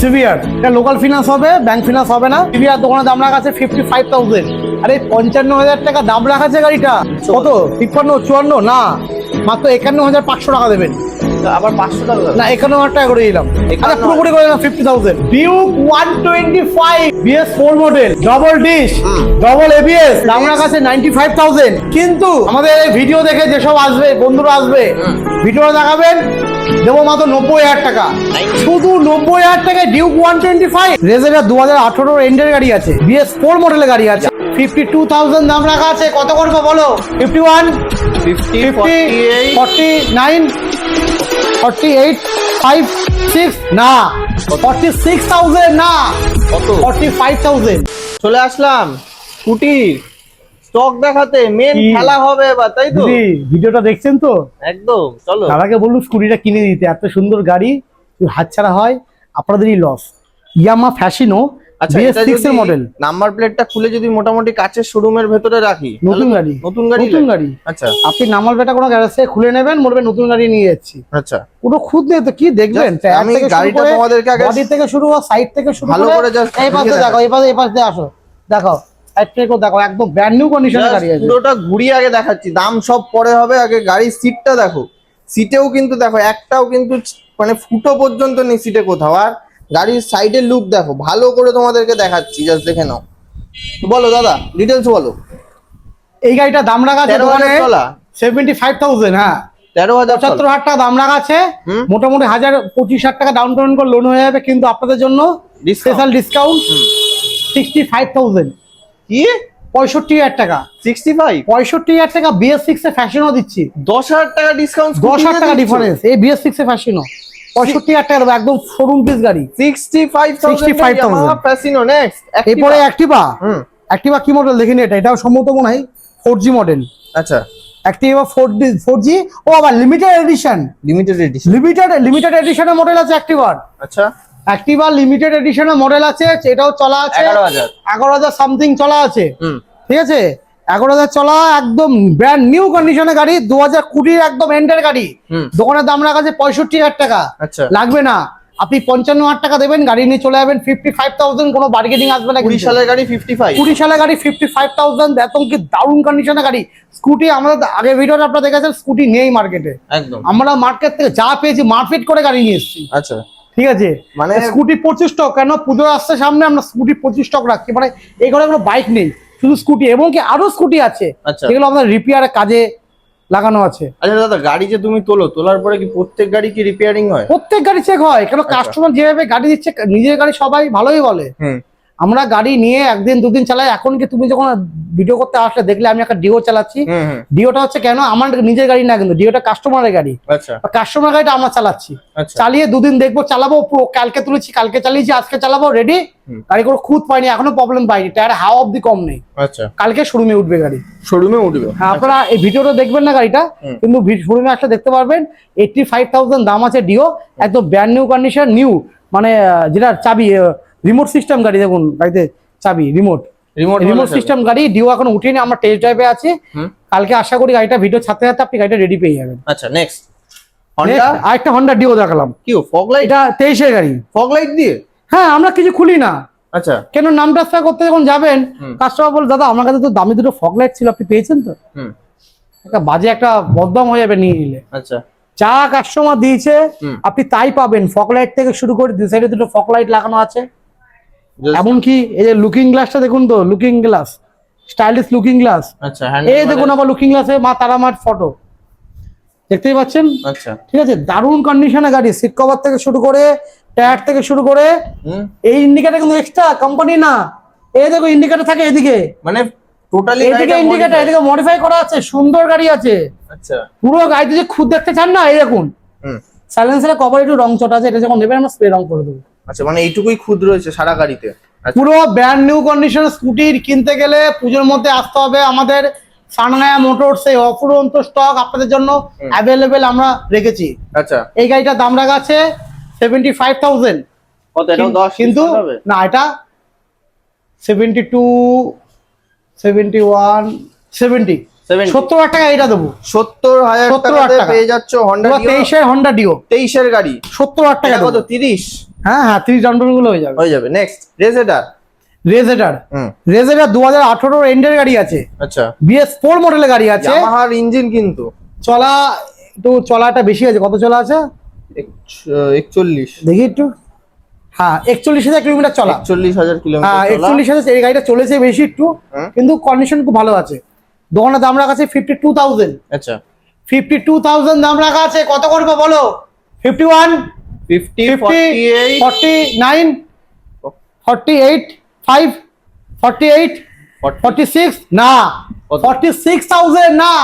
Severe এটা local finance হবে bank finance হবে না। সিভিয়ার দোকানে দাম রাখা আছে ফিফটি ফাইভ থাউজেন্ড আরে পঞ্চান্ন হাজার টাকা দাম রাখা আছে গাড়িটা। কত? তিপ্পান্ন, চুয়ান্ন? না। মাত্র একান্ন হাজার পাঁচশো টাকা দেবেন। আবার পাঁচশো টাকা না একান্ন হাজার টাকা করে দিলাম। আচ্ছা পুরোপুরি করে দিলাম fifty thousand Duke one twenty five BS four model double disc double ABS দাম রাখা আছে নাইনটি ফাইভ থাউজেন্ড কিন্তু আমাদের ভিডিও দেখে যেসব আসবে বন্ধুরা আসবে ভিডিওটা দেখাবেন দেবো মাত্র নব্বই হাজার টাকা। শুধু নব্বই হাজার টাকায় ডিউক ওয়ান টোয়েন্টি ফাইভ রেজের দু হাজার আঠারো এন্ডের গাড়ি আছে বিএস ফোর মডেলের গাড়ি আছে। ফিফটি টু থাউজেন্ড দাম রাখা আছে কত করব বলো? Fifty one fifty fifty forty nine forty eight five six না। ফর্টি সিক্স থাউজেন্ড না। ফর্টি ফাইভ থাউজেন্ড চলে আসলাম। স্কুটির স্টক দেখাতে মেন খেলা হবে এবার তাই তো? ভিডিওটা দেখছেন তো? একদম চলো। দাদাকে বলুন স্কুটিটা কিনে দিতে এত সুন্দর গাড়ি হাতছাড়া হয় আপনাদেরই লস ইয়ামা ফ্যাশিনো আচ্ছা বিএস এটা এর মডেল নাম্বার প্লেটটা খুলে যদি মোটামুটি কাচের শোরুমের ভেতরে রাখি নতুন গাড়ি। নতুন গাড়ি নতুন গাড়ি। আচ্ছা। আপনি নামাল বেটা কোনো গ্যারেজ থেকে খুলে নেবেন বলবেন নতুন গাড়ি নিয়ে যাচ্ছি। আচ্ছা। পুরো খুদ নেই তো কি দেখবেন? আমি থেকে শুরু গাড়িটা করে তোমাদেরকে আগে- বডি থেকে শুরু করে সাইড থেকে শুরু ভালো করে just এই পাশে দেখো এই পাশে এই পাশে দিয়ে আসো। দেখো একদম ব্র্যান্ড নিউ কন্ডিশনের গাড়ি আছে। পুরোটা ঘুরিয়ে আগে দেখাচ্ছি। দাম সব পরে হবে আগে গাড়ির সিটটা দেখো। সিটেও কিন্তু দেখো একটাও কিন্তু মানে ফুটো পর্যন্ত নেই সিটে কোথাও। আর গাড়ির সাইডের লুক দেখো ভালো করে তোমাদেরকে দেখাচ্ছি জাস্ট দেখে নাও। বলো দাদা ডিটেলস বলো। এই গাড়িটা দাম রাখা আছে দোকানে হাজার চলা সেভেন্টি ফাইভ থাউজেন্ড হ্যাঁ। তেরো হাজার। পঁচাত্তর হাজার টাকা দাম রাখা আছে। মোটামুটি হাজার পঁচিশ হাজার টাকা ডাউন পেমেন্ট করে লোন হয়ে যাবে কিন্তু আপনাদের জন্য। Special discount sixty five thousand কি? পঁয়ষট্টি হাজার টাকা। সিক্সটি ফাইভ পঁয়ষট্টি হাজার টাকা বিএস সিক্স এ ফ্যাশনও দিচ্ছি। দশ হাজার টাকা ডিসকাউন্ট দশ হাজার টাকা ডিফারেন্স এই বিএস সিক্স এ ফ্যাশনও পঁয়ষট্টি হাজার টাকা একদম শোরুম পিস গাড়ি। সিক্সটি ফাইভ 65,000 ফ্যাসিনো নেক্সট এরপরে অ্যাক্টিভা হুম। অ্যাক্টিভা কি মডেল দেখিনি এটা এটাও সম্ভবত মনে হয় ফোর জি মডেল আচ্ছা। Activa four D four G ও আবার limited edition limited edition limited limited এডিশনের model আছে অ্যাক্টিভার আচ্ছা। অ্যাক্টিভা লিমিটেড এডিশনের মডেল আছে এটাও চলা আছে। এগারো হাজার। এগারো হাজার সামথিং চলা আছে। হুম। ঠিক আছে? এগারো হাজার চলা একদম ব্র্যান্ড নিউ কন্ডিশনের গাড়ি দু হাজার কুড়ির একদম এন্ডের গাড়ি। দোকানের দাম রাখা আছে পঁয়ষট্টি হাজার টাকা। আচ্ছা। লাগবে না। আপনি পঞ্চান্ন হাজার টাকা দেবেন গাড়ি নিয়ে চলে যাবেন ফিফটি ফাইভ থাউজেন্ড কোনো বার্গেনিং আসবে না কুড়ি সালের গাড়ি ফিফটি ফাইভ কুড়ি সালের গাড়ি ফিফটি ফাইভ থাউজেন্ড এত কি দারুণ কন্ডিশনের গাড়ি। স্কুটি আমাদের আগে ভিডিওতে আপনারা দেখেছেন স্কুটি নেই মার্কেটে একদম। আমরা মার্কেট থেকে যা পেয়েছি মার্কেট করে গাড়ি নিয়ে এসেছি। আচ্ছা। ঠিক আছে? মানে স্কুটি পঁচিশ স্টক কেন পুজো আসছে সামনে আমরা স্কুটি পঁচিশ স্টক রাখছি। মানে এই ঘরে কোনো বাইক নেই। শুধু স্কুটি এবং কি আরও স্কুটি আছে। সেগুলো যেগুলো রিপেয়ার কাজে লাগানো আছে। আচ্ছা দাদা গাড়ি যে তুমি তোলো তোলার পরে কি প্রত্যেক গাড়ি কি রিপেয়ারিং হয়? প্রত্যেক গাড়ি চেক হয় কেন আচ্ছা। কাস্টমার যেভাবে গাড়ি দিচ্ছে নিজের গাড়ি সবাই ভালোই বলে। হুম। আমরা গাড়ি নিয়ে একদিন দুদিন চালাই। এখন কি তুমি যখন ভিডিও করতে আসলে দেখলে আমি একটা ডিও চালাচ্ছি। ডিওটা হচ্ছে কেন? আমার নিজের গাড়ি না কিন্তু ডিওটা কাস্টমারের গাড়ি। আচ্ছা। কাস্টমার গাড়িটা আমরা চালাচ্ছি। আচ্ছা। চালিয়ে দুদিন দেখব চালাবো কালকে তুলেছি কালকে চালিয়েছি আজকে চালাবো রেডি গাড়ি কোনো খুঁত পাইনি এখনও প্রবলেম পাইনি টায়ার হাওয়া অব্দি কম নেই। আচ্ছা। কালকে শোরুমে উঠবে গাড়ি। শোরুমে উঠবে? হ্যাঁ আপনারা এই ভিডিওটা দেখবেন না গাড়িটা। কিন্তু শোরুমে আসলে দেখতে পারবেন এইটটি ফাইভ থাউজেন্ড দাম আছে ডিও একদম ব্র্যান্ড নিউ কন্ডিশন নিউ মানে যেটা চাবি রিমোট সিস্টেম গাড়ি দেখুন গাড়িতে চাবি রিমোট রিমোট রিমোট সিস্টেম গাড়ি ডিও এখন উঠিনি আমরা টেস্ট ড্রাইভে আছে। কালকে আশা করি গাড়িটা ভিডিও ছাড়তে ছাড়তে আপনি গাড়িটা রেডি পেয়ে যাবেন। আচ্ছা নেক্সট হন্ডা আর হন্ডা ডিও দেখালাম। কি ফগ লাইট এটা তেইশের গাড়ি। ফগ লাইট দিয়ে? হ্যাঁ আমরা কিছু খুলি না। আচ্ছা। কেন নাম ট্রান্সফার করতে যখন যাবেন কাস্টমার বলে দাদা আমার কাছে তো দামি দুটো ফগ লাইট ছিল আপনি পেয়েছেন তো? একটা বাজে একটা বদনাম হয়ে যাবে নিয়ে নিলে। আচ্ছা। যা কাস্টমার দিয়েছে আপনি তাই পাবেন। ফগ লাইট থেকে শুরু করে দু সাইডে দুটো ফগ লাইট লাগানো আছে। এমনকি এই যে লুকিং গ্লাসটা দেখুন তো looking glass stylish looking glass আচ্ছা এই দেখুন আবার লুকিং গ্লাসে মা তারামার ফটো দেখতেই পাচ্ছেন? আচ্ছা। ঠিক আছে দারুণ কন্ডিশনে গাড়ি সিট কভার থেকে শুরু করে টায়ার থেকে শুরু করে। এই ইন্ডিকেটার কিন্তু এক্সট্রা কোম্পানি না। এই দেখো ইন্ডিকেটার থাকে এদিকে। মানে টোটালি এদিকে ইন্ডিকেটার এদিকে মডিফাই করা আছে সুন্দর গাড়ি আছে। আচ্ছা। পুরো গাড়িতে যে খুদ দেখতে চান না এই দেখুন। সাইলেন্সারের কভার একটু রং চটা আছে এটা যখন নেবেন আমরা স্প্রে রং করে দেবো। আচ্ছা মানে এইটুকুই খুদ রয়েছে সারা গাড়িতে। আচ্ছা। পুরো ব্র্যান্ড নিউ কন্ডিশন স্কুটি কিনতে গেলে পুজোর মধ্যে আসতে হবে আমাদের সানগায়া মোটরস এই অফুরন্ত স্টক আপনাদের জন্য অ্যাভেলেবেল আমরা রেখেছি। আচ্ছা। এই গাড়িটার দাম রাখা আছে সেভেন্টি ফাইভ থাউজেন্ড কিন্তু না এটা seventy two seventy one seventy 70 সত্তর হাজার টাকা এটা দেবো। সত্তর হাজার 70 টাকাতে টাকা। পেয়ে যাচ্ছ হন্ডা তেইশের হন্ডা ডিও তেইশের গাড়ি। সত্তর হাজার টাকা কত তিরিশ? হ্যাঁ হ্যাঁ তিরিশ ডাউন পেমেন্টগুলো হয়ে যাবে। হয়ে যাবে। নেক্সট রেজেডার রেজেটার হুম। রেজেটার দু হাজার আঠারো এন্ডের গাড়ি আছে। আচ্ছা। বিএস ফোর মডেলের গাড়ি আছে। ইয়ামাহার ইঞ্জিন কিন্তু। চলা একটু চলাটা বেশি আছে। কত চলা আছে? এক- একচল্লিশ। দেখি একটু। হ্যাঁ একচল্লিশ হাজার কিলোমিটার চলা। একচল্লিশ হাজার হ্যাঁ কিলোমিটার চলা। একচল্লিশ হাজার এই গাড়িটা চলেছে বেশি একটু কিন্তু কন্ডিশন খুব ভালো আছে। দোকানের দাম রাখা আছে ফিফটি টু থাউজেন্ড আচ্ছা। ফিফটি টু থাউজেন্ড দাম রাখা আছে। কত করবে বলো? Fifty one fifty forty nine forty eight five forty eight forty six না? ফর্টি সিক্স থাউজেন্ড না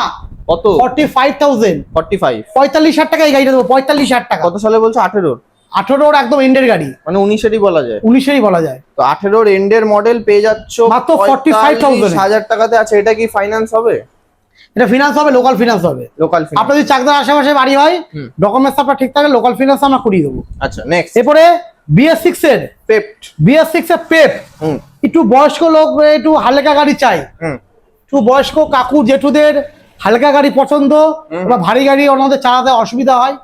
কত? Forty five thousand forty five পঁয়তাল্লিশ হাজার টাকা এই গাড়িটা দেবো পঁয়তাল্লিশ হাজার টাকা। কত সালে বলছো? আঠেরো? আঠারোর একদম এন্ডের গাড়ি। মানে উনিশেরই বলা যায়। উনিশেরই বলা যায়। তো আঠেরোর এন্ডের মডেল পেয়ে যাচ্ছ মাত্র 45,000 হাজার টাকাতে আছে এটা কি ফাইন্যান্স হবে? এটা ফিনান্স হবে লোকাল ফিনান্স হবে। লোকাল আপনার যদি চাকদার আশেপাশে বাড়ি হয় ডকুমেন্টস আপনার ঠিক থাকে লোকাল ফিনান্স আমরা করিয়ে দেবো। আচ্ছা নেক্সট এরপরে বিএস সিক্স এর। পেপট বিএস সিক্স এর পেপ একটু বয়স্ক লোক একটু হালকা গাড়ি চাই। একটু বয়স্ক কাকু জেঠুদের হালকা গাড়ি পছন্দ বা ভারী গাড়ি ওনাদের চালাতে অসুবিধা হয়।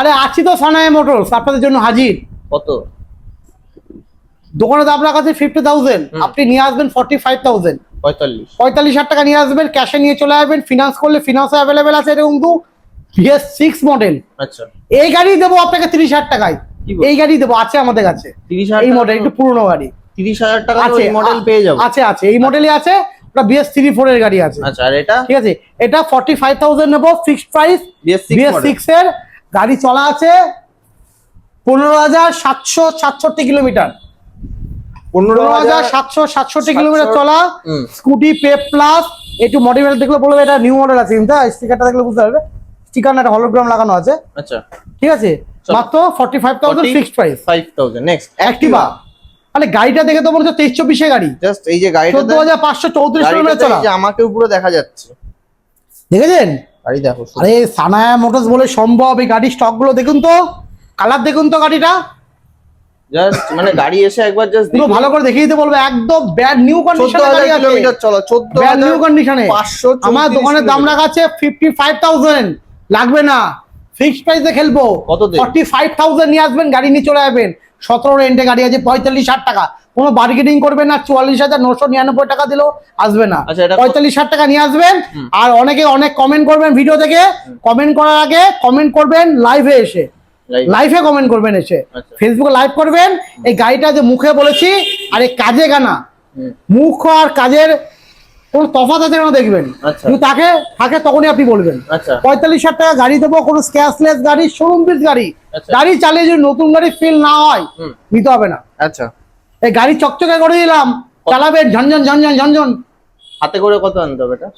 আরে আছি তো সানায় মোটরস আপনাদের জন্য হাজির। কত? দোকানে দাম রাখা আছে ফিফটি থাউজেন্ড আপনি নিয়ে আসবেন ফর্টি ফাইভ থাউজেন্ড পঁয়তাল্লিশ। পঁয়তাল্লিশ হাজার টাকা নিয়ে আসবেন ক্যাশে নিয়ে চলে আসবেন ফিনান্স করলে ফিনান্সও অ্যাভেলেবেল আছে এরকম কিন্তু বিএস সিক্স মডেল আচ্ছা। এই গাড়ি দেবো আপনাকে তিরিশ হাজার টাকায়। এই গাড়ি দেবো আছে আমাদের কাছে। তিরিশ এই মডেল একটু পুরনো গাড়ি। তিরিশ হাজার টাকা আছে মডেল পেয়ে যাব। আছে আছে। এই মডেলই আছে ওটা বিএস থ্রি ফোর এর গাড়ি আছে। আচ্ছা আর এটা? ঠিক আছে এটা ফর্টি ফাইভ থাউজেন্ড নেব ফিক্সড প্রাইস বিএস সিক্স এর। গাড়ি চলা আছে পনেরো হাজার সাতশো সাতষট্টি কিলোমিটার। পনেরো হাজার সাতশো সাতষট্টি কিলোমিটার চলা স্কুটি পে প্লাস একটু মডিফাইড দেখলে বলবে এটা নিউ মডেল আছে কিন্তু স্টিকারটা দেখলে বুঝতে পারবে। স্টিকার না একটা হলোগ্রাম লাগানো আছে। আচ্ছা। ঠিক আছে? মাত্র forty five thousand fixed price five thousand next Activa মানে গাড়িটা দেখে তো মনে হচ্ছে তেইশ চব্বিশে গাড়ি। জাস্ট এই যে গাড়িটা চোদ্দ হাজার পাঁচশো চৌত্রিশ কিলোমিটার চলা। আমাকে উপরে দেখা যাচ্ছে। দেখেছেন? গাড়ি দেখো আরে সানায়া মোটরস বলে সম্ভব এই গাড়ির স্টকগুলো দেখুন তো। কালার দেখুন তো গাড়িটা। জাস্ট মানে গাড়ি এসে একবার জাস্ট পুরো ভালো করে দেখিয়ে দিতে বলবে একদম ব্যাড নিউ কন্ডিশনে গাড়ি আছে। কিলোমিটার চলা ব্যাড নিউ কন্ডিশনে পাঁচশো আমার দোকানের দাম রাখা আছে ফিফটি ফাইভ থাউজেন্ড লাগবে না। ফিক্সড প্রাইসে খেলব। কত দিয়ে? ফর্টি ফাইভ থাউজেন্ড নিয়ে আসবেন গাড়ি নিয়ে চলে যাবেন সতেরো রেন্টে গাড়ি আছে পঁয়তাল্লিশ হাজার টাকা। কোনো বার্গেনিং করবেন না চুয়াল্লিশ হাজার নশো নিরানব্বই টাকা দিলেও আসবে না। আচ্ছা, এটা কত? পঁয়তাল্লিশ হাজার টাকা নিয়ে আসবেন। আর অনেকে অনেক কমেন্ট করবেন ভিডিও থেকে কমেন্ট করার আগে কমেন্ট করবেন লাইভে এসে? লাইভে কমেন্ট করবেন এসে। আচ্ছা। ফেসবুকে লাইভ করবেন। এই গাড়িটা যে মুখে বলেছি আর এই কাজে গানা। মুখ আর কাজের কোনো তফাৎ আছে কেন দেখবেন। আচ্ছা। যদি তাকে থাকে তখনই আপনি বলবেন। আচ্ছা। পঁয়তাল্লিশ হাজার টাকা গাড়ি দেবো কোনো স্ক্যাচলেস গাড়ি শোরুম পিস গাড়ি। আচ্ছা। গাড়ি চালিয়ে যদি নতুন গাড়ি ফিল না হয় নিতে হবে না। আচ্ছা। এই গাড়ি চকচকে করে দিলাম চালাবেন ঝনঝন ঝনঝন ঝনঝন হাতে করে কত আনতে হবে এটা?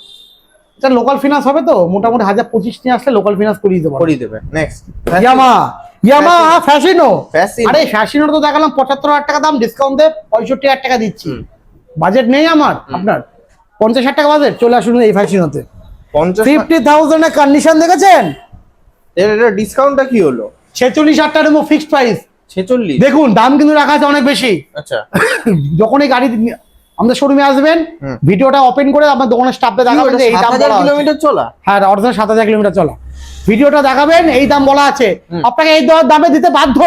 এটা লোকাল ফিনান্স হবে তো মোটামুটি হাজার পঁচিশ নিয়ে আসলে লোকাল ফিনান্স করিয়ে দেবো। করিয়ে দেবে। নেক্সট ইয়ামা ইয়ামা ফ্যাশিনো আরে ফ্যাশিনোর তো দেখালাম পঁচাত্তর হাজার টাকা দাম ডিসকাউন্ট দিয়ে পঁয়ষট্টি হাজার টাকা দিচ্ছি। বাজেট নেই আমার আপনার। পঞ্চাশ হাজার টাকা বাজেট চলে আসুন এই ফ্যাশিনোতে ফিফটি থাউজেন্ডের কন্ডিশন দেখেছেন? এর এটা ডিসকাউন্টটা কি হলো? ছেচল্লিশ হাজার টাকা ফিক্সড প্রাইস ছেচল্লিশ? দেখুন দাম কিন্তু রাখা আছে অনেক বেশি। আচ্ছা। যখন এই গাড়ি আমাদের শোরুমে আসবেন ভিডিওটা ওপেন করে আপনার দোকানের স্টাফে দেখাবেন যে এই দাম। কিলোমিটার চলা? হ্যাঁ অর্ধেক সাত হাজার কিলোমিটার চলা। ভিডিওটা দেখাবেন এই দাম বলা আছে। আপনাকে এই দামে দিতে বাধ্য।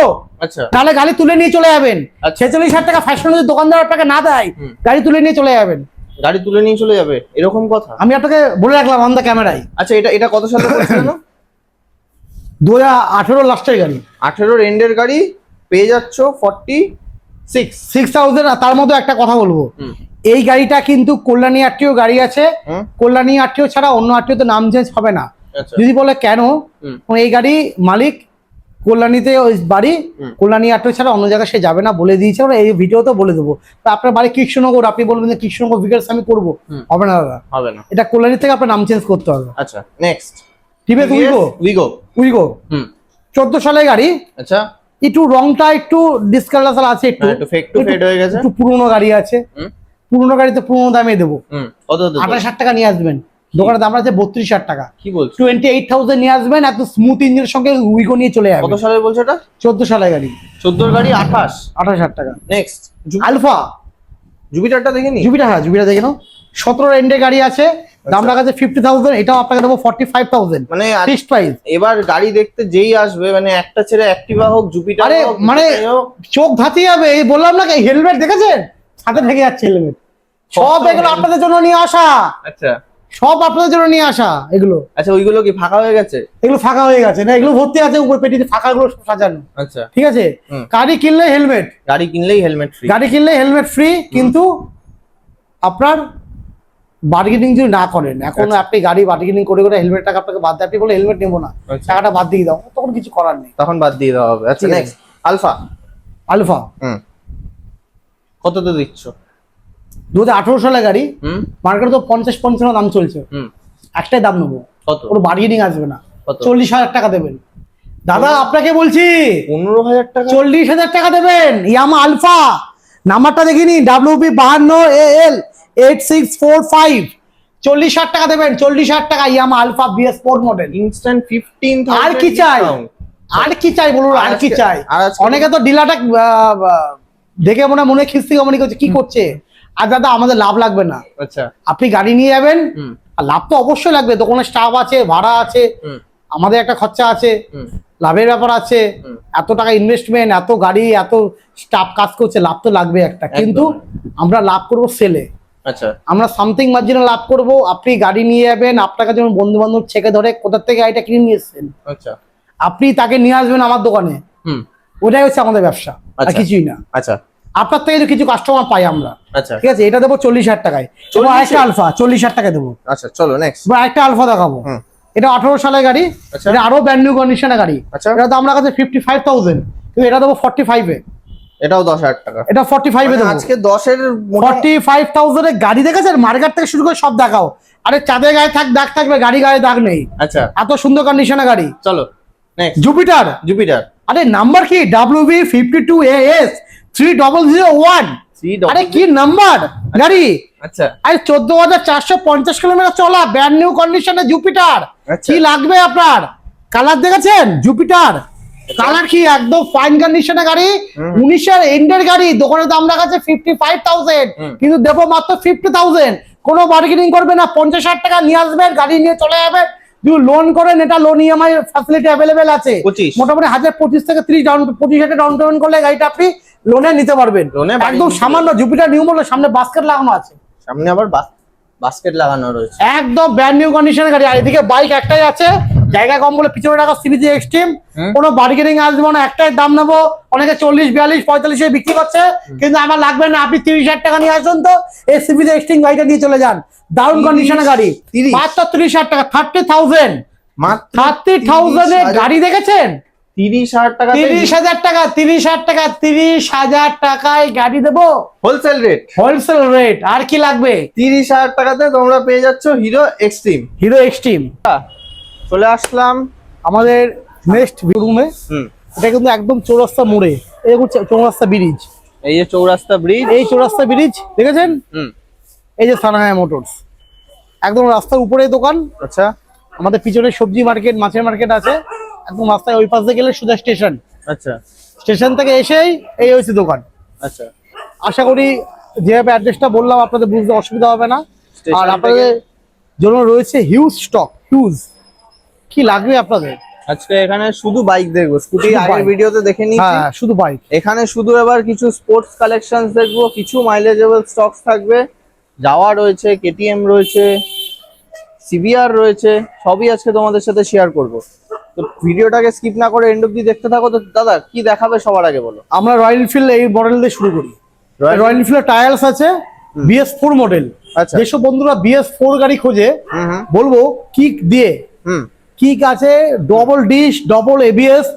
আচ্ছা। তাহলে গাড়ি তুলে নিয়ে চলে যাবেন। আচ্ছা। ছেচল্লিশ হাজার টাকা ফ্যাশন যদি দোকানদার আপনাকে না দেয় গাড়ি তুলে নিয়ে চলে যাবেন। গাড়ি তুলে নিয়ে চলে যাবে? এরকম কথা? আমি আপনাকে বলে রাখলাম অন দ্য ক্যামেরায় আচ্ছা এটা এটা কত সালে দু হাজার আঠেরো লাস্টের গাড়ি। আঠেরোর এন্ডের গাড়ি পেয়ে যাচ্ছ ফর্টি সিক্স সিক্স থাউজেন্ড তার মধ্যে একটা কথা বলব। এই গাড়িটা কিন্তু কল্যাণী আটটিও গাড়ি আছে। কল্যাণী আরটিও ছাড়া অন্য আরটিওতে নাম চেঞ্জ হবে না। যদি বলে কেন এই গাড়ি মালিক কল্যাণীতে ওই বাড়ি কল্যাণী আরটিও ছাড়া অন্য জায়গায় সে যাবে না বলে দিয়েছে ওরা এই ভিডিওতে বলে দেবো। তা আপনার বাড়ি কৃষ্ণনগর আপনি বলবেন যে কৃষ্ণনগর ভিকার্স আমি করব। হবে না দাদা। হবে না। এটা কল্যাণী থেকে আপনার নাম চেঞ্জ করতে হবে। আচ্ছা next TVS Wego Wego Wego চোদ্দ সালের গাড়ি। আচ্ছা। একটু রংটা একটু ডিসকালার আছে একটু। হ্যাঁ, একটু ফেড হয়ে গেছে। একটু পুরোনো গাড়ি আছে। পুরোনো গাড়িতে পুরোনো দামে দেবো। আঠাশ হাজার টাকা নিয়ে আসবেন। দোকানের দাম আছে বত্রিশ হাজার টাকা। কি বলছো? টোয়েন্টি এইট থাউজেন্ড নিয়ে আসবেন এত স্মুথ ইঞ্জিনের সঙ্গে উইগো নিয়ে চলে কত যাবেন সালে বলছো এটা? চোদ্দ সালের গাড়ি। চোদ্দোর গাড়ি আঠাশ। আঠাশ হাজার টাকা। নেক্সট আলফা জুপিটারটা দেখিনি জুবিটা হ্যাঁ জুবিটা দেখে নাও। সতেরো এন্ডে গাড়ি আছে দাম রাখা আছে ফিফটি থাউজেন্ড এটাও আপনাকে দেবো ফর্টি ফাইভ থাউজেন্ড মানে ফিক্সড প্রাইস এবার গাড়ি দেখতে যেই আসবে মানে একটা ছেড়ে অ্যাক্টিভা হোক জুপিটার আরে মানে চোখ ধাতি যাবে এই বললাম না হেলমেট দেখেছেন? সাথে থেকে যাচ্ছে হেলমেট সব এগুলো আপনাদের জন্য নিয়ে আসা। আচ্ছা। সব আপনাদের জন্য নিয়ে আসা এগুলো। আচ্ছা ওইগুলো কি ফাঁকা হয়ে গেছে? এগুলো ফাঁকা হয়ে গেছে। না এগুলো ভর্তি আছে উপর পেটিতে ফাঁকা গুলো সাজানো। আচ্ছা। ঠিক আছে? গাড়ি কিনলে হেলমেট। গাড়ি কিনলেই হেলমেট ফ্রি গাড়ি কিনলে হেলমেট ফ্রি কিন্তু আপনার বার্গেনিং যদি না করেন এখন আচ্ছা। আপনি গাড়ি বার্গেনিং করে করে হেলমেট টাকা আপনাকে বাদ দেয় আপনি বলে হেলমেট নেব না। আচ্ছা। টাকাটা বাদ দিয়ে দাও। তখন কিছু করার নেই। তখন বাদ দিয়ে দেওয়া হবে। আচ্ছা নেক্সট আলফা। আলফা। হুম। কত তো দিচ্ছ? দু হাজার আঠারো সালে গাড়ি মার্কেটে তো পঞ্চাশ পঞ্চান্ন দাম চলছে। একটাই দাম নেব। কোনো বার্গেনিং আসবে না। চল্লিশ হাজার টাকা দেবেন। দাদা আপনাকে বলছি। পনেরো হাজার টাকা? চল্লিশ হাজার টাকা দেবেন। Yamaha Alpha. নাম্বারটা দেখিনি। ডাব্লিউ বি বাহান্ন A L eight six four five চল্লিশ হাজার টাকা দেবেন। চল্লিশ হাজার টাকা Yamaha Alpha BS four model instant fifteen আর কি চাই? আর কি চাই বলুন? আর কি চাই? অনেকে তো ডিলারটা দেখে মনে মনে খিস্তি কমনি করছে। কি করছে? আর দাদা আমাদের লাভ লাগবে না। আচ্ছা। আপনি গাড়ি নিয়ে যাবেন আর লাভ তো অবশ্যই লাগবে। দোকানে স্টাফ আছে ভাড়া আছে আমাদের একটা খরচা আছে লাভের ব্যাপার আছে এত টাকা ইনভেস্টমেন্ট এত গাড়ি এত স্টাফ কাজ করছে লাভ তো লাগবে একটা। কিন্তু আমরা লাভ করব সেলে আচ্ছা। আমরা সামথিং মার্জিনে লাভ করব। আপনি গাড়ি নিয়ে যাবেন আপনাকে যেমন বন্ধু বান্ধব ছেকে ধরে কোথা থেকে গাড়িটা কিনে নিয়ে এসছেন। আচ্ছা। আপনি তাকে নিয়ে আসবেন আমার দোকানে। হুম। ওটাই হচ্ছে আমাদের ব্যবসা আর আচ্ছা। কিছুই না। আচ্ছা। আপনার থেকে কিছু কাস্টমার পাই আমরা। আচ্ছা। ঠিক আছে এটা দেবো চল্লিশ হাজার টাকায়। এবং 40 আরেকটা আলফা চল্লিশ হাজার টাকায় দেবো। আচ্ছা চলো নেক্সট আরেকটা আলফা দেখাবো। এটা আঠারো সালের গাড়ি আচ্ছা। এটা আরও ব্র্যান্ড নিউ কন্ডিশনের গাড়ি। আচ্ছা। এটা দাম রাখা আছে ফিফটি ফাইভ থাউজেন্ড কিন্তু এটা দেবো ফর্টি ফাইভে এটাও দশ হাজার টাকা। এটা ফর্টি ফাইভে মানে দেবো। আজকে দশের ফর্টি ফাইভ থাউজেন্ডের গাড়ি দেখেছেন? মার্কেট থেকে শুরু করে সব দেখাও। আরে চাঁদের গায়ে থাক দাগ থাকবে গাড়ি গায়ে দাগ নেই। আচ্ছা। এত সুন্দর কন্ডিশনের গাড়ি। চলো জুপিটার জুপিটার আরে নাম্বার কি? W B fifty two A S three double zero one আরে কি নাম্বার গাড়ি। আচ্ছা। আরে চোদ্দ হাজার চারশো পঞ্চাশ কিলোমিটার চলা ব্র্যান্ড নিউ কন্ডিশনে জুপিটার আচ্ছা। কি লাগবে আপনার? কালার দেখেছেন? জুপিটার কালার কি? একদম ফাইন কন্ডিশনে গাড়ি। উনিশের এন্ডের গাড়ি। দোকানের দাম রাখা আছে ফিফটি ফাইভ থাউজেন্ড কিন্তু দেবো মাত্র ফিফটি থাউজেন্ড কোনো বার্গেনিং করবে না। পঞ্চাশ হাজার টাকা নিয়ে আসবেন গাড়ি নিয়ে চলে যাবেন। যদি লোন করেন এটা লোন ইএমআই ফ্যাসিলিটি অ্যাভেলেবেল আছে। 25 মোটামুটি হাজার পঁচিশ থেকে ত্রিশ ডাউন পঁচিশ হাজার ডাউন পেমেন্ট করলে গাড়িটা আপনি লোনে নিতে পারবেন। লোনে একদম সামান্য জুপিটার নিউ মডেল সামনে বাস্কেট লাগানো আছে। সামনে আবার বাস্কেট লাগানো রয়েছে। একদম ব্র্যান্ড নিউ কন্ডিশনের গাড়ি। আর এদিকে বাইক একটাই আছে। জায়গা কম বলে পিছনে রাখা সিবিজি এক্সট্রিম। কোনো বার্গেনিং আসবে না একটাই দাম নেব। অনেকে চল্লিশ বিয়াল্লিশ পঁয়তাল্লিশে বিক্রি করছে। কিন্তু আমার লাগবে না আপনি তিরিশ হাজার টাকা নিয়ে আসুন তো। এই সিবিজি এক্সট্রিম গাড়িটা নিয়ে চলে যান। দারুণ 30 কন্ডিশনের গাড়ি। 30 মাত্র তিরিশ হাজার টাকা থার্টি থাউজেন্ড থার্টি থাউজেন্ডের গাড়ি দেখেছেন? তিরিশ হাজার টাকা তিরিশ হাজার টাকা তিরিশ হাজার টাকা তিরিশ হাজার টাকায় গাড়ি দেবো। হোলসেল রেট হোলসেল রেট আর কি লাগবে? তিরিশ হাজার টাকাতে তোমরা পেয়ে যাচ্ছ হিরো এক্সট্রিম হিরো এক্সট্রিম চলে আসলাম আমাদের নেক্সট রুমে এটা কিন্তু একদম চৌরাস্তা মোড়ে। এই চৌরাস্তা ব্রিজ এই যে চৌরাস্তা ব্রিজ এই চৌরাস্তা ব্রিজ দেখেছেন? হুম। এই যে সানাহায়া মোটরস একদম রাস্তার উপরে দোকান। আচ্ছা। আমাদের পিছনে সবজি মার্কেট মাছের মার্কেট আছে। একদম রাস্তায় ওই পাশে গেলে সোজা স্টেশন। আচ্ছা। স্টেশন থেকে এসেই এই হয়েছে দোকান। আচ্ছা। আশা করি যেভাবে অ্যাড্রেসটা বললাম আপনাদের বুঝতে অসুবিধা হবে না। আর আপনাদের জন্য রয়েছে হিউজ স্টক হিউজ কি লাগবে আপনাদের? আজকে এখানে শুধু বাইক দেখব। স্কুটি আগের ভিডিওতে দেখে নিয়েছি। হ্যাঁ শুধু বাইক এখানে শুধু এবার কিছু স্পোর্টস কালেকশন দেখব কিছু মাইলেজেবল স্টকস থাকবে। যাওয়া রয়েছে কেটিএম রয়েছে সিবিআর রয়েছে সবই আজকে তোমাদের সাথে শেয়ার করব। তো ভিডিওটাকে স্কিপ না করে এন্ড অব্দি দেখতে থাকো। তো দাদা কি দেখাবে সবার আগে বলো? আমরা রয়্যাল এনফিল্ড এই মডেল দিয়ে শুরু করি। রয়্যাল এনফিল্ডের টায়ার্স আছে বিএস ফোর মডেল আচ্ছা। যেসব বন্ধুরা বিএস ফোর গাড়ি খোঁজে বলব কিক দিয়ে। কিক আছে ডবল ডিশ ডবল এবিএস।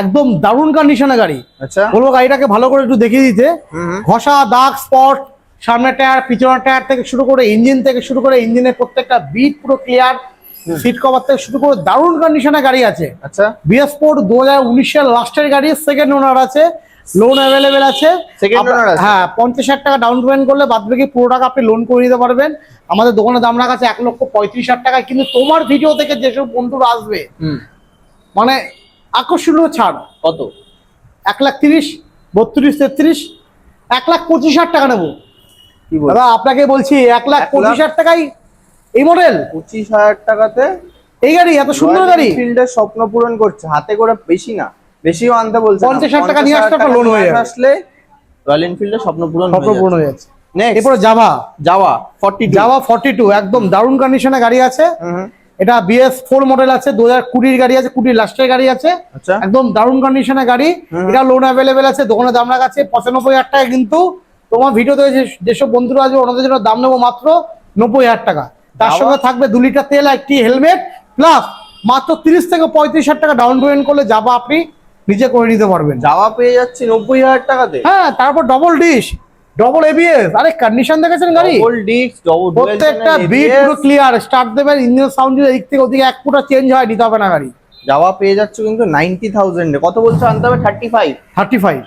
একদম দারুণ কন্ডিশনে গাড়ি। আচ্ছা। বলব গাড়িটাকে ভালো করে একটু দেখিয়ে দিতে। ঘষা দাগ স্পট সামনের টায়ার পিছনের টায়ার থেকে শুরু করে ইঞ্জিন থেকে শুরু করে ইঞ্জিনের প্রত্যেকটা বিট পুরো ক্লিয়ার সিট কভার থেকে শুরু করে দারুণ কন্ডিশনে গাড়ি আছে। আচ্ছা। বিএস ফোর দু হাজার উনিশের লাস্টের গাড়ি সেকেন্ড ওনার আছে লোন অ্যাভেলেবেল আছে। হ্যাঁ পঞ্চাশ হাজার টাকা ডাউন পেমেন্ট করলে বাদ বাকি পুরো টাকা আপনি লোন করে দিতে পারবেন। আমাদের দোকানে দাম রাখা আছে এক লক্ষ পঁয়ত্রিশ হাজার টাকা কিন্তু তোমার ভিডিও থেকে যেসব বন্ধুরা আসবে মানে আকর্ষণীয় ছাড়। কত? এক লাখ তিরিশ বত্রিশ তেত্রিশ এক লাখ পঁচিশ হাজার টাকা নেব। দাদা আপনাকে বলছি এক লাখ এক লাখ? পঁচিশ হাজার টাকায় এই মডেল পঁচিশ হাজার টাকাতে এই গাড়ি এত সুন্দর গাড়ি। ফিল্ডের স্বপ্ন পূরণ করছে। হাতে করে বেশি না বেশিও আনতে বলছে পঞ্চাশ হাজার টাকা নিয়ে 50,000 লোন হয়ে আসলে রয়্যাল এনফিল্ডের স্বপ্ন পূরণ স্বপ্ন পূরণ হয়ে যাচ্ছে। নেক্সট এরপরে জাভা যাওয়া ফর্টি জাভা ফর্টি টু একদম দারুণ কন্ডিশনে গাড়ি আছে। এটা বিএস ফোর মডেল আছে দু হাজার কুড়ির গাড়ি আছে কুড়ির লাস্টের গাড়ি আছে। আচ্ছা। একদম দারুণ কন্ডিশনে গাড়ি। এটা লোন অ্যাভেলেবেল আছে দোকানে দাম রাখা আছে পঁচানব্বই হাজার টাকা কিন্তু। তোমার ভিডিওতে যেসব বন্ধুরা আছে ওনাদের জন্য দাম নেব মাত্র নব্বই হাজার টাকা। তার সঙ্গে থাকবে দু লিটার তেল একটি হেলমেট প্লাস মাত্র তিরিশ থেকে পঁয়ত্রিশ হাজার টাকা ডাউন পেমেন্ট করলে যাবা আপনি নিজে করে নিতে পারবেন। যাওয়া পেয়ে যাচ্ছি নব্বই হাজার টাকাতে হ্যাঁ তারপর ডবল ডিশ ডবল এবিএস আরে কন্ডিশন দেখেছেন গাড়ি? ডবল ডিস্ক ডবল প্রত্যেকটা বিট পুরো ক্লিয়ার স্টার্ট দেবেন ইঞ্জিন সাউন্ড যদি এদিক থেকে ওদিকে এক ফুটা চেঞ্জ হয় নিতে হবে না গাড়ি। যাওয়া পেয়ে যাচ্ছ কিন্তু নাইনটি থাউজেন্ডে কত বলছো আনতে হবে? থার্টি ফাইভ থার্টি ফাইভ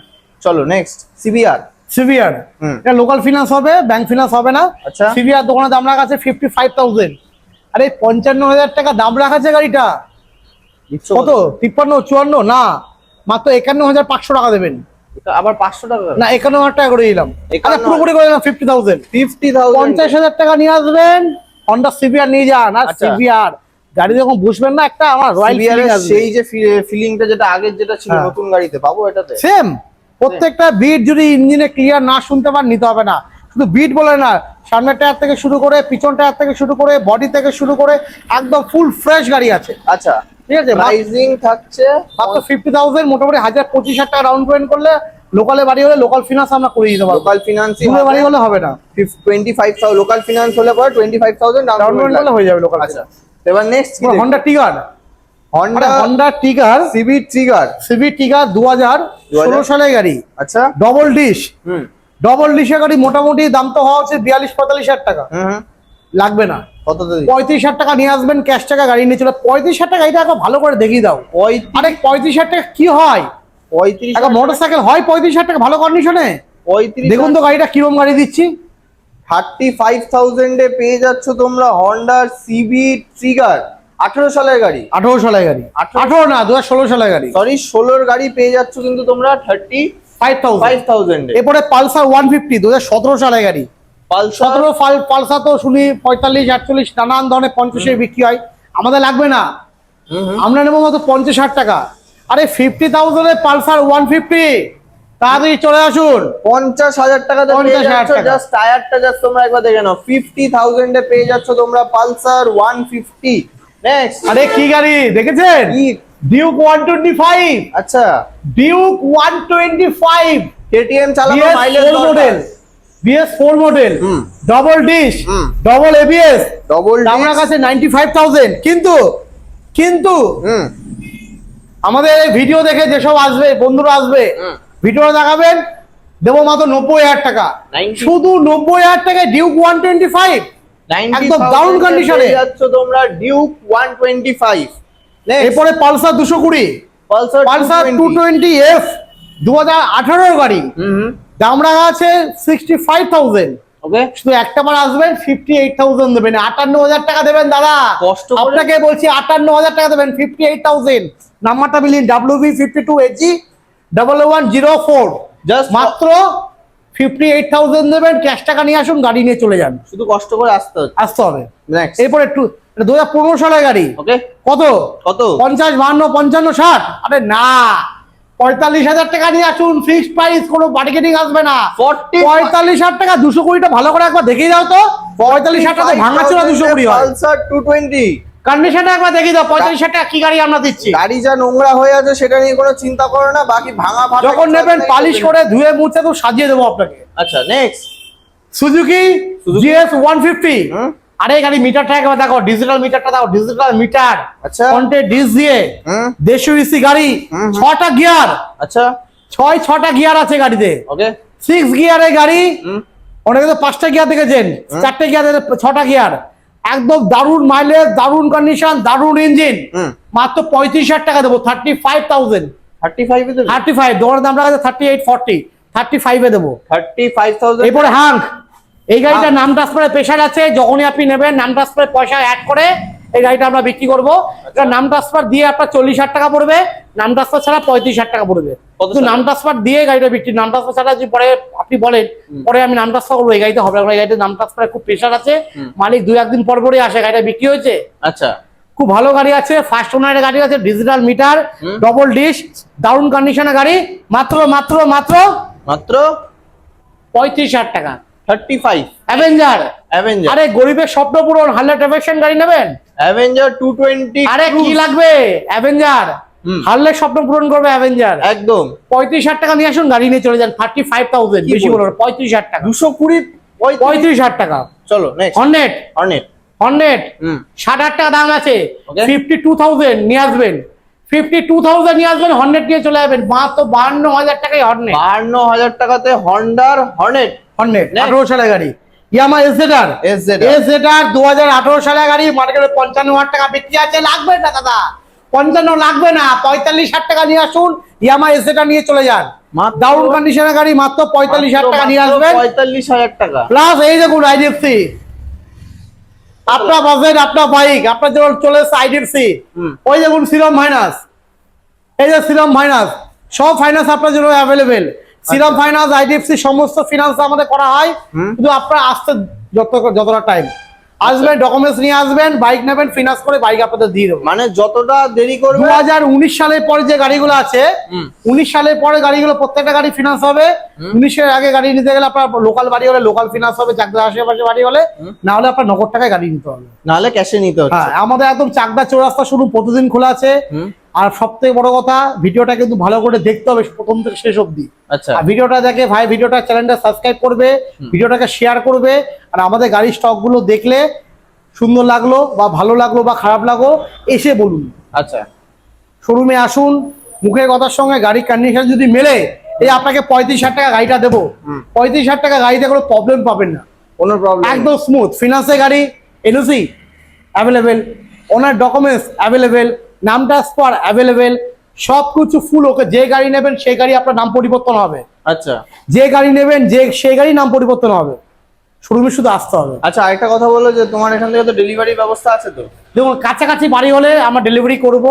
চলো নেক্সট সিবিআর সিভিয়ার। এটা লোকাল ফিনান্স হবে ব্যাংক ফিনান্স হবে না। আচ্ছা। সিভিয়ার দোকানে দাম রাখা আছে ফিফটি ফাইভ থাউজেন্ড আরে পঞ্চান্ন হাজার টাকা দাম রাখা আছে গাড়িটা। কত? তিপ্পান্ন চুয়ান্ন? না। মাত্র একান্ন হাজার পাঁচশো টাকা দেবেন। আবার পাঁচশো টাকা না একান্ন হাজার টাকা করে দিলাম। আচ্ছা 51,000 পুরোপুরি করে দিলাম ফিফটি থাউজেন্ড ফিফটি পঞ্চাশ হাজার টাকা নিয়ে আসবেন। হন্ডা সিভিয়ার নিয়ে যান। আর আচ্ছা। সিভিয়ার গাড়ি যখন বুঝবেন না একটা আমার রয়্যাল সেই যে ফিলিংটা যেটা আগের যেটা ছিল হ্যাঁ। নতুন গাড়িতে পাবো এটাতে? সেম প্রত্যেকটা বিট যদি ইঞ্জিনে ক্লিয়ার না শুনতে পান নিতে হবে না। শুধু বিট বলে না সামনের টায়ার থেকে শুরু করে পিছন টায়ার থেকে শুরু করে বডি থেকে শুরু করে একদম ফুল ফ্রেশ গাড়ি আছে। আচ্ছা ঠিক আছে? প্রাইসিং থাকছে মাত্র মোটামুটি হাজার পঁচিশ হাজার টাকা ডাউন পেমেন্ট করলে লোকালে বাড়ি হলে লোকাল ফিনান্স আমরা করে দিতে পারব। লোকাল ফিনান্সই দূরে বাড়ি হলে হবে না। Twenty five thousand local finance হলে পরে ডাউন পেমেন্ট হয়ে যাবে লোকাল আচ্ছা। এবার নেক্সট কি Honda Trigger Honda Honda Trigger CB Trigger CB Trigger দু হাজার ষোলো সালের গাড়ি। আচ্ছা। Double dish hmm. ডবল ডিশের গাড়ি মোটামুটি দাম তো হওয়া বিয়াল্লিশ পঁয়তাল্লিশ হাজার টাকা। লাগবে না। পঁয়ত্রিশ হাজার টাকা নিয়ে আসবেন ক্যাশ টাকা গাড়ি নিয়ে চলে। পঁয়ত্রিশ হাজার টাকা এটা ভালো করে দেখিয়ে দাও। আরে পঁয়ত্রিশ হাজার টাকা কি হয়? পঁয়ত্রিশ মোটর সাইকেল হয় পঁয়ত্রিশ হাজার টাকা ভালো কন্ডিশনে পঁয়ত্রিশ দেখুন তো গাড়িটা কিরম গাড়ি দিচ্ছি। থার্টি ফাইভ থাউজেন্ডে পেয়ে যাচ্ছ তোমরা হন্ডার সিবি ট্রিগার আঠেরো সালের গাড়ি। আঠারো সালের গাড়ি। 18 আঠারো না দু হাজার ষোলো সালের গাড়ি। সরি ষোলোর গাড়ি পেয়ে যাচ্ছ কিন্তু তোমরা থার্টি ফাইভ থাউজেন্ড এরপরে পালসার ওয়ান ফিফটি দু হাজার সতেরো সালের গাড়ি। পালসার পালসার তো শুনি পঁয়তাল্লিশ আটচল্লিশ নানান ধরনের পঞ্চাশে বিক্রি হয়। আমাদের লাগবে না। আমরা নেব মাত্র পঞ্চাশ হাজার টাকা। আরে ফিফটি থাউজেন্ডের পালসার ওয়ান ফিফটি তাড়াতাড়ি চলে আসুন। পঞ্চাশ হাজার টাকাতে পেয়ে 50,000 টাকা। জাস্ট টায়ারটা জাস্ট তোমরা একবার দেখে নাও। ফিফটি থাউজেন্ডে পেয়ে যাচ্ছ তোমরা পালসার ওয়ান ফিফটি আরে কি গাড়ি? দেখেছেন? ডিউক ওয়ান টোয়েন্টি ফাইভ আচ্ছা। Duke one twenty five KTM চালানো mileage model BS four model. Double disc. Double ABS double আমার কাছে নাইনটি ফাইভ থাউজেন্ড কিন্তু কিন্তু আমাদের এই ভিডিও দেখে যেসব আসবে বন্ধুরা আসবে ভিডিও দেখাবেন দেবো মাত্র নব্বই হাজার টাকা। শুধু নব্বই হাজার টাকায় ডিউক ওয়ান টোয়েন্টি ফাইভ একদম দারুণ এ। যাচ্ছ তোমরা ডিউক ওয়ান টোয়েন্টি ফাইভ এরপরে পালসার দুশো কুড়ি। Pulsar Pulsar two twenty F দু হাজার আঠারোর গাড়ি। দাম রাখা আছে সিক্সটি ফাইভ থাউজেন্ড ওকে। শুধু একটা বার আসবেন ফিফটি এইট থাউজেন্ড দেবেন আটান্ন হাজার টাকা দেবেন দাদা। কষ্ট আপনাকে বলছি আটান্ন হাজার টাকা দেবেন ফিফটি এইট থাউজেন্ড নাম্বারটা মিলিয়ে W B fifty two HG double one zero four just মাত্র ফিফটি এইট থাউজেন্ড দেবেন ক্যাশ টাকা নিয়ে আসুন গাড়ি নিয়ে চলে যান। শুধু কষ্ট করে আসতে হচ্ছে। আসতে হবে। এরপরে একটু দু হাজার পনেরো সালের গাড়ি। ওকে। কত? কত? পঞ্চাশ বাহান্ন পঞ্চান্ন ষাট? আরে না। পঁয়তাল্লিশ হাজার টাকা নিয়ে আসুন ফিক্সড প্রাইস কোনো বার্গেনিং আসবে না। 40 পঁয়তাল্লিশ হাজার টাকা দুশো কুড়িটা ভালো করে একবার দেখিয়ে দাও তো। পঁয়তাল্লিশ হাজার টাকা ভাঙা চোরা দুশো কুড়ি হয়। টু টোয়েন্টি কন্ডিশনটা একবার দেখিয়ে দাও পঁয়তাল্লিশ টাকা কি গাড়ি আমরা দিচ্ছি? গাড়ি যা নোংরা হয়ে আছে সেটা নিয়ে কোনো চিন্তা করো না বাকি ভাঙা ফাটা যখন নেবেন পালিশ করে ধুয়ে মুছে তো সাজিয়ে দেবো আপনাকে। আচ্ছা next Suzuki? GS one fifty. আরে গাড়ি মিটারটা একবার দেখো ডিজিটাল মিটারটা দেখো ডিজিটাল মিটার আচ্ছা। ফ্রন্টে ডিস দিয়ে দেড়শো ইসি গাড়ি হুম, হুম। ছটা গিয়ার আচ্ছা। ছয় ছটা গিয়ার আছে গাড়িতে। ওকে সিক্স গিয়ারের গাড়ি অনেকে তো পাঁচটা গিয়ার দেখেছেন চারটে গিয়ার ছটা গিয়ার একদম দারুণ মাইলেজ দারুণ কন্ডিশন দারুণ ইঞ্জিন মাত্র পঁয়ত্রিশ হাজার টাকা দেবো thirty five thousand thirty five thirty five দোকানের দাম রাখা থার্টি এইট ফর্টি থার্টি ফাইভে দেবো। থার্টি ফাইভ থাউজেন্ড এরপরে হাঙ্ক। এই গাড়িটা নাম ট্রান্সফারের প্রেশার আছে যখনই আপনি নেবেন নাম ট্রান্সফারের পয়সা অ্যাড করে এই গাড়িটা আমরা বিক্রি করব। এটা নাম ট্রান্সফার দিয়ে আপনার চল্লিশ হাজার টাকা পড়বে। নাম ট্রান্সফার ছাড়া পঁয়ত্রিশ হাজার টাকা পড়বে। কিন্তু নাম ট্রান্সফার দিয়ে গাড়িটা বিক্রি। নাম ট্রান্সফার ছাড়া যদি পরে আপনি বলেন পরে আমি নাম ট্রান্সফার করব এই গাড়িতে হবে। এই গাড়িতে নাম ট্রান্সফারের খুব প্রেশার আছে। মালিক দুই একদিন পর পরে আসে গাড়িটা বিক্রি হয়েছে। আচ্ছা। খুব ভালো গাড়ি আছে ফার্স্ট ওনারের গাড়ি আছে ডিজিটাল মিটার ডবল ডিশ দারুণ কন্ডিশনের গাড়ি। মাত্র মাত্র মাত্র মাত্র পঁয়ত্রিশ হাজার টাকা। থার্টি ফাইভ অ্যাভেঞ্জার অ্যাভেঞ্জার আরে গরিবের স্বপ্ন পূরণ গাড়ি নেবেন? অ্যাভেঞ্জার আরে কি লাগবে? অ্যাভেঞ্জার হুম। হারলে স্বপ্ন পূরণ করবে অ্যাভেঞ্জার একদম। পঁয়ত্রিশ হাজার টাকা নিয়ে আসুন গাড়ি নিয়ে চলে যান থার্টি ফাইভ থাউজেন্ড বেশি? পঁয়ত্রিশ হাজার টাকা। দুশো কুড়ি পঁয়ত্রিশ। হাজার টাকা। চলো হুম। ষাট হাজার টাকা দাম আছে। ফিফটি টু থাউজেন্ড নিয়ে আসবেন। ফিফটি টু থাউজেন্ড নিয়ে আসবেন নিয়ে চলে যাবেন। মাত্র বাহান্ন হাজার বাহান্ন হাজার টাকাতে হন্ডার হর্নেট হন্ড্রেড আঠারো সালের গাড়ি। ইয়ামা এসজেডার এসজেডার দু হাজার আঠারো সালের গাড়ি মার্কেটে পঞ্চান্ন হাজার টাকা বিক্রি আছে লাগবে না দাদা। পঞ্চান্ন লাগবে না পঁয়তাল্লিশ হাজার টাকা নিয়ে আসুন ইয়ামা এসজেডার নিয়ে চলে যান। কন্ডিশনের গাড়ি মাত্র পঁয়তাল্লিশ হাজার টাকা নিয়ে আসবেন। পঁয়তাল্লিশ হাজার টাকা। প্লাস এই দেখুন আইডিএফসি আপনার বাজেট আপনার বাইক আপনার যেমন চলে এসছে আইডিএফসি হুম। ওই দেখুন সিরাম এই যে সিরাম সব ফাইন্যান্স আপনার জন্য অ্যাভেলেবেল সিরাম ফাইনান্স আইডিএফসি সমস্ত ফিনান্স আমাদের করা হয়। কিন্তু আপনার আসতে যত যতটা টাইম আসবেন ডকুমেন্টস নিয়ে আসবেন বাইক নেবেন ফিনান্স করে বাইক আপনাদের দিয়ে দেবো। মানে যতটা দেরি করবে দু হাজার উনিশ সালের পরে যে গাড়িগুলো আছে উনিশ সালের পরে গাড়িগুলো প্রত্যেকটা গাড়ি ফিনান্স হবে। উনিশের আগে গাড়ি নিতে গেলে আপনার লোকাল বাড়ি হলে লোকাল ফিনান্স হবে চাকদার আশেপাশে বাড়ি হলে। না হলে আপনার নগদ টাকায় গাড়ি নিতে হবে। নাহলে ক্যাশে নিতে হবে হ্যাঁ আমাদের একদম চাকদা চৌরাস্তা শুরু প্রতিদিন খোলা আছে। আর সব থেকে বড় কথা ভিডিওটা কিন্তু ভালো করে দেখতে হবে প্রথম থেকে শেষ অব্দি আচ্ছা। আর ভিডিওটা দেখে ভাই ভিডিওটা চ্যানেলটা সাবস্ক্রাইব করবে ভিডিওটাকে শেয়ার করবে আর আমাদের গাড়ির স্টকগুলো দেখলে সুন্দর লাগল বা ভালো লাগল বা খারাপ লাগল এসে বলুন। আচ্ছা। শোরুমে আসুন মুখের কথার সঙ্গে গাড়ির কন্ডিশন যদি মেলে এই আপনাকে পঁয়ত্রিশ হাজার টাকা গাড়িটা দেবো। পঁয়ত্রিশ হাজার টাকা গাড়িতে কোনো প্রবলেম পাবেন না। কোনো প্রবলেম একদম স্মুথ ফিনান্সে গাড়ি NOC available owner documents available নাম ট্রান্সফার অ্যাভেলেবেল সবকিছু ফুল ওকে যে গাড়ি নেবেন সেই গাড়ি আপনার নাম পরিবর্তন হবে। আচ্ছা। যে গাড়ি নেবেন যে সেই গাড়ি নাম পরিবর্তন হবে। শোরুমে শুধু আসতে হবে। আচ্ছা আরেকটা কথা বলো যে তোমার এখান থেকে তো ডেলিভারি ব্যবস্থা আছে তো? দেখুন কাছাকাছি বাড়ি হলে আমরা ডেলিভারি করব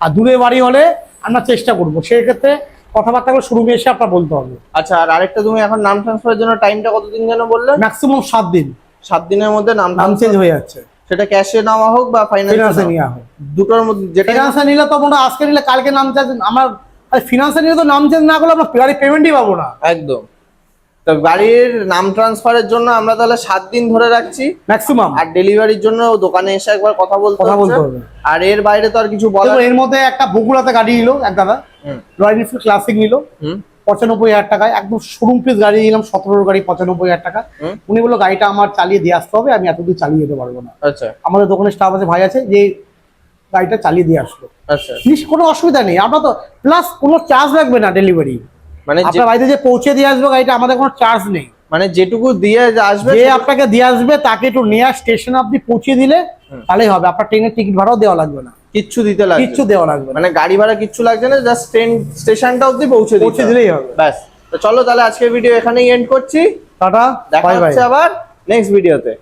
আর দূরে বাড়ি হলে আমরা চেষ্টা করব। সেই ক্ষেত্রে কথাবার্তাগুলো শোরুমে এসে আপনার বলতে হবে। আচ্ছা আর আরেকটা তুমি এখন নাম ট্রান্সফারের জন্য টাইমটা কতদিন যেন বললে? ম্যাক্সিমাম সাত দিন। সাত দিনের মধ্যে নাম নাম চেঞ্জ হয়ে যাচ্ছে। সেটা ক্যাশে নেওয়া হোক বা ফাইন্যান্সে নিয়ে হোক। দুটোর মধ্যে যেটা ফিনান্সে নিলে তো মনে আজকে নিলে কালকে নাম চেঞ্জ আমার ফিনান্সে নিলে তো নাম চেঞ্জ না করলে আমরা গাড়ি পেমেন্টই পাবো না। একদম। তো গাড়ির নাম ট্রান্সফারের জন্য আমরা তাহলে সাত দিন ধরে রাখছি। ম্যাক্সিমাম আর ডেলিভারির জন্য দোকানে এসে একবার কথা বলতে কথা বলতে হবে। আর এর বাইরে তো আর কিছু বলার এর মধ্যে একটা বগুড়াতে গাড়ি নিল এক দাদা। রয়্যাল এনফিল্ড ক্লাসিক নিল। হুম, পঁচানব্বই হাজার টাকায় একদম শোরুম পিস গাড়ি নিলাম সতেরোর গাড়ি পঁচানব্বই হাজার টাকা। উনি বলল গাড়িটা আমার চালিয়ে দিয়ে আসতে হবে আমি এতদূর চালিয়ে যেতে পারব না। আচ্ছা। আমাদের দোকানে স্টাফ আছে ভাই আছে যে গাড়িটা চালিয়ে দিয়ে আসলো। আচ্ছা। কোনো অসুবিধা নেই আমরা তো প্লাস কোনো চার্জ লাগবে না ডেলিভারি মানে আপনার বাড়িতে যে পৌঁছে দিয়ে আসবে গাড়িটা আমাদের কোনো চার্জ নেই। মানে যেটুকু দিয়ে আসবে যে আপনাকে দিয়ে আসবে তাকে একটু নিয়ে স্টেশন আপনি পৌঁছে দিলে তাহলেই হবে। আপনার ট্রেনের টিকিট ভাড়াও দেওয়া লাগবে না। কিচ্ছু দিতে লাগবে কিচ্ছু দেওয়া লাগবে মানে গাড়ি ভাড়া কিচ্ছু লাগবে না জাস্ট ট্রেন স্টেশনটা অবধি পৌঁছে পৌঁছে দিলেই হবে। ব্যাস। তো চলো তাহলে আজকের ভিডিও এখানেই এন্ড করছি। টাটা দেখা হচ্ছে আবার নেক্সট ভিডিওতে